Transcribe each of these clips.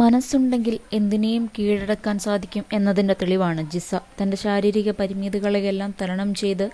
മനസ്സുണ്ടെങ്കിൽ എന്തിനേയും കീഴടക്കാൻ സാധിക്കും എന്നതിന്റെ തെളിവാണ് ജിസ. തന്റെ ശാരീരിക പരിമിതികളെയെല്ലാം തരണം ചെയ്ത്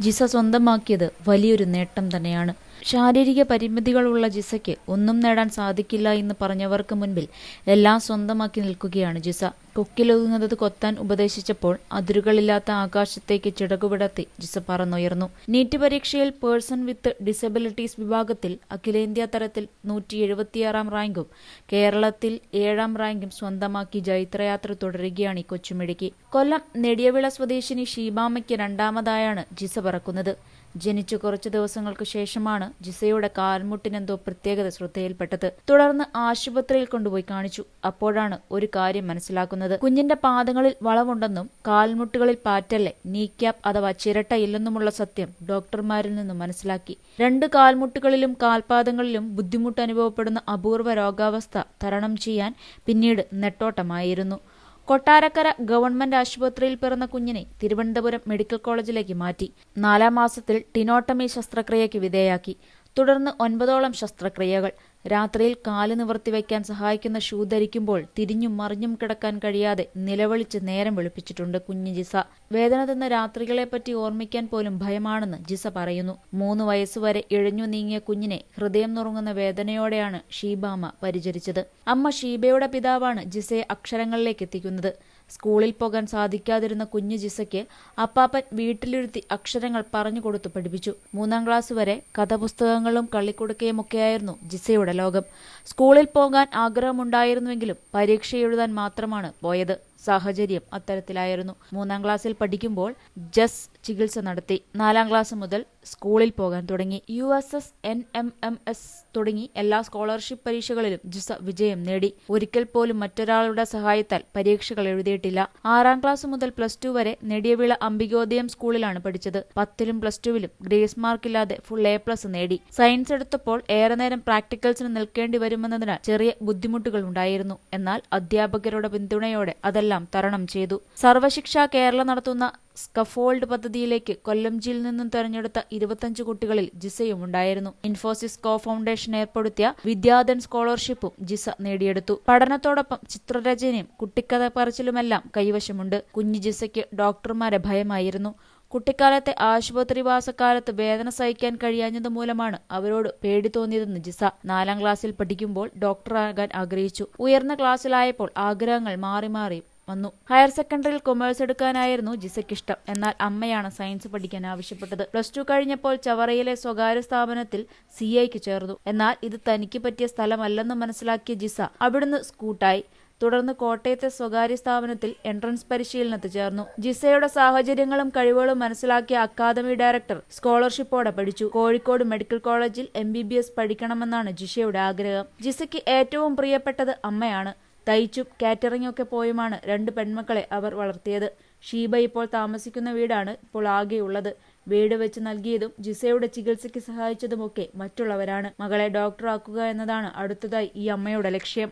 ജിസ സ്വന്തമാക്കിയത് വലിയൊരു നേട്ടം തന്നെയാണ്. ശാരീരിക പരിമിതികളുള്ള ജിസയ്ക്ക് ഒന്നും നേടാൻ സാധിക്കില്ല എന്ന് പറഞ്ഞവർക്ക് മുൻപിൽ എല്ലാം സ്വന്തമാക്കി നിൽക്കുകയാണ് ജിസ. കൊക്കിലൊതുങ്ങുന്നത് കൊത്താൻ ഉപദേശിച്ചപ്പോൾ അതിരുകളില്ലാത്ത ആകാശത്തേക്ക് ചിടകുപിടത്തി ജിസ പറന്നുയർന്നു. നീറ്റ് പരീക്ഷയിൽ പേഴ്സൺ വിത്ത് ഡിസബിലിറ്റീസ് വിഭാഗത്തിൽ അഖിലേന്ത്യാ തലത്തിൽ നൂറ്റി എഴുപത്തിയാറാം റാങ്കും കേരളത്തിൽ ഏഴാം റാങ്കും സ്വന്തമാക്കി ജൈത്രയാത്ര തുടരുകയാണ് ഈ കൊച്ചുമിടുക്കി. കൊല്ലം നെടിയവിള സ്വദേശിനി ഷീബാമയ്ക്ക് രണ്ടാമതായാണ് ജിസ പറക്കുന്നത്. ജനിച്ചു കുറച്ചു ദിവസങ്ങൾക്ക് ശേഷമാണ് ജിസയുടെ കാൽമുട്ടിനെന്തോ പ്രത്യേകത ശ്രദ്ധയിൽപ്പെട്ടത്. തുടർന്ന് ആശുപത്രിയിൽ കൊണ്ടുപോയി കാണിച്ചു. അപ്പോഴാണ് ഒരു കാര്യം മനസ്സിലാക്കുന്നത്. കുഞ്ഞിന്റെ പാദങ്ങളിൽ വളവുണ്ടെന്നും കാൽമുട്ടുകളിൽ പാറ്റല്ലേ നീക്യാപ്പ് അഥവാ ചിരട്ടയില്ലെന്നുമുള്ള സത്യം ഡോക്ടർമാരിൽ നിന്നും മനസ്സിലാക്കി. രണ്ട് കാൽമുട്ടുകളിലും കാൽപാദങ്ങളിലും ബുദ്ധിമുട്ട് അനുഭവപ്പെടുന്ന അപൂർവ രോഗാവസ്ഥ തരണം ചെയ്യാൻ പിന്നീട് നെട്ടോട്ടമായിരുന്നു. കൊട്ടാരക്കര ഗവൺമെന്റ് ആശുപത്രിയിൽ പിറന്ന കുഞ്ഞിനെ തിരുവനന്തപുരം മെഡിക്കൽ കോളേജിലേക്ക് മാറ്റി. നാലാം മാസത്തിൽ ടിനോട്ടമി ശസ്ത്രക്രിയയ്ക്ക് വിധേയാക്കി തുടർന്ന് ഒൻപതോളം ശസ്ത്രക്രിയകൾ. രാത്രിയിൽ കാൽ നിവർത്തി വയ്ക്കാൻ സഹായിക്കുന്ന ഷൂ ധരിക്കുമ്പോൾ തിരിഞ്ഞും മറിഞ്ഞും കിടക്കാൻ കഴിയാതെ നിലവിളിച്ച് നേരം വെളുപ്പിച്ചിട്ടുണ്ട് കുഞ്ഞു ജിസ. വേദന തന്ന രാത്രികളെപ്പറ്റി ഓർമ്മിക്കാൻ പോലും ഭയമാണെന്ന് ജിസ പറയുന്നു. മൂന്ന് വയസ്സുവരെ ഇഴഞ്ഞു നീങ്ങിയ കുഞ്ഞിനെ ഹൃദയം നുറുങ്ങുന്ന വേദനയോടെയാണ് ഷീബാമ പരിചരിച്ചത്. അമ്മ ഷീബയുടെ പിതാവാണ് ജിസയെ അക്ഷരങ്ങളിലേക്ക് എത്തിക്കുന്നത്. സ്കൂളിൽ പോകാൻ സാധിക്കാതിരുന്ന കുഞ്ഞു ജിസയ്ക്ക് അപ്പാപ്പൻ വീട്ടിലിരുത്തി അക്ഷരങ്ങൾ പറഞ്ഞു കൊടുത്തു പഠിപ്പിച്ചു. മൂന്നാം ക്ലാസ് വരെ കഥപുസ്തകങ്ങളും കള്ളിക്കുടുക്കയുമൊക്കെയായിരുന്നു ജിസയുടെ ലോകം. സ്കൂളിൽ പോകാൻ ആഗ്രഹമുണ്ടായിരുന്നുവെങ്കിലും പരീക്ഷ എഴുതാൻ മാത്രമാണ് പോയത്. സാഹചര്യം അത്തരത്തിലായിരുന്നു. മൂന്നാം ക്ലാസ്സിൽ പഠിക്കുമ്പോൾ ജസ് ചികിത്സ നടത്തി. നാലാം ക്ലാസ് മുതൽ സ്കൂളിൽ പോകാൻ തുടങ്ങി. U S S N M M S തുടങ്ങി എല്ലാ സ്കോളർഷിപ്പ് പരീക്ഷകളിലും ജിസ വിജയം നേടി. ഒരിക്കൽ പോലും മറ്റൊരാളുടെ സഹായത്താൽ പരീക്ഷകൾ എഴുതിയിട്ടില്ല. ആറാം ക്ലാസ് മുതൽ പ്ലസ് ടു വരെ നെടിയവിള അംബികോദയം സ്കൂളിലാണ് പഠിച്ചത്. പത്തിലും പ്ലസ് ടുവിലും ഗ്രേസ് മാർക്കില്ലാതെ ഫുൾ എ പ്ലസ് നേടി. സയൻസ് എടുത്തപ്പോൾ ഏറെ നേരം പ്രാക്ടിക്കൽസിന് നിൽക്കേണ്ടി വരുമെന്നതിനാൽ ചെറിയ ബുദ്ധിമുട്ടുകൾ ഉണ്ടായിരുന്നു. എന്നാൽ അധ്യാപകരുടെ പിന്തുണയോടെ അതെല്ലാം തരണം ചെയ്തു. സർവശിക്ഷ കേരള നടത്തുന്ന സ്കഫോൾഡ് പദ്ധതിയിലേക്ക് കൊല്ലം ജിയിൽ നിന്നും തെരഞ്ഞെടുത്ത ഇരുപത്തഞ്ച് കുട്ടികളിൽ ജിസയും ഉണ്ടായിരുന്നു. ഇൻഫോസിസ് കോ ഫൗണ്ടേഷൻ ഏർപ്പെടുത്തിയ വിദ്യാധൻ സ്കോളർഷിപ്പും ജിസ നേടിയെടുത്തു. പഠനത്തോടൊപ്പം ചിത്രരചനയും കുട്ടിക്കഥ പറച്ചിലുമെല്ലാം കൈവശമുണ്ട്. കുഞ്ഞു ജിസയ്ക്ക് ഡോക്ടർമാരെ ഭയമായിരുന്നു. കുട്ടിക്കാലത്തെ ആശുപത്രിവാസക്കാലത്ത് വേദന സഹിക്കാൻ കഴിയാഞ്ഞത് മൂലമാണ് അവരോട് പേടി തോന്നിയതെന്ന് ജിസ നാലാം ക്ലാസ്സിൽ പഠിക്കുമ്പോൾ ഡോക്ടറാകാൻ ആഗ്രഹിച്ചു. ഉയർന്ന ക്ലാസ്സിലായപ്പോൾ ആഗ്രഹങ്ങൾ മാറി മാറി വന്നു. ഹയർ സെക്കൻഡറിയിൽ കൊമേഴ്സ് എടുക്കാനായിരുന്നു ജിസയ്ക്കിഷ്ടം. എന്നാൽ അമ്മയാണ് സയൻസ് പഠിക്കാൻ ആവശ്യപ്പെട്ടത്. പ്ലസ് ടു കഴിഞ്ഞപ്പോൾ ചവറയിലെ സ്വകാര്യ സ്ഥാപനത്തിൽ സി ഐക്ക് ചേർന്നു. എന്നാൽ ഇത് തനിക്ക് പറ്റിയ സ്ഥലമല്ലെന്ന് മനസ്സിലാക്കിയ ജിസ അവിടുന്ന് സ്കൂട്ടായി. തുടർന്ന് കോട്ടയത്തെ സ്വകാര്യ സ്ഥാപനത്തിൽ എൻട്രൻസ് പരിശീലനത്തിൽ ചേർന്നു. ജിസയുടെ സാഹചര്യങ്ങളും കഴിവുകളും മനസ്സിലാക്കിയ അക്കാദമി ഡയറക്ടർ സ്കോളർഷിപ്പോടെ പഠിച്ചു. കോഴിക്കോട് മെഡിക്കൽ കോളേജിൽ എം ബി ബി എസ് പഠിക്കണമെന്നാണ് ജിഷയുടെ ആഗ്രഹം. ജിസയ്ക്ക് ഏറ്റവും പ്രിയപ്പെട്ടത് അമ്മയാണ്. തയ്ച്ചും കാറ്ററിംഗൊക്കെ പോയുമാണ് രണ്ട് പെൺമക്കളെ അവർ വളർത്തിയത്. ഷീബ ഇപ്പോൾ താമസിക്കുന്ന വീടാണ് ഇപ്പോൾ ആകെയുള്ളത്. വീട് വെച്ച് നൽകിയതും ജിസയുടെ ചികിത്സയ്ക്ക് സഹായിച്ചതുമൊക്കെ മറ്റുള്ളവരാണ്. മകളെ ഡോക്ടറാക്കുക എന്നതാണ് അടുത്തതായി ഈ അമ്മയുടെ ലക്ഷ്യം.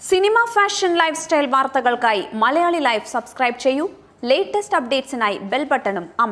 സിനിമ ഫാഷൻ ലൈഫ് സ്റ്റൈൽ വാർത്തകൾക്കായി മലയാളി ലൈഫ് സബ്സ്ക്രൈബ് ചെയ്യൂ. ലേറ്റസ്റ്റ് അപ്ഡേറ്റ്സിനായി ബെൽ ബട്ടണും അമർ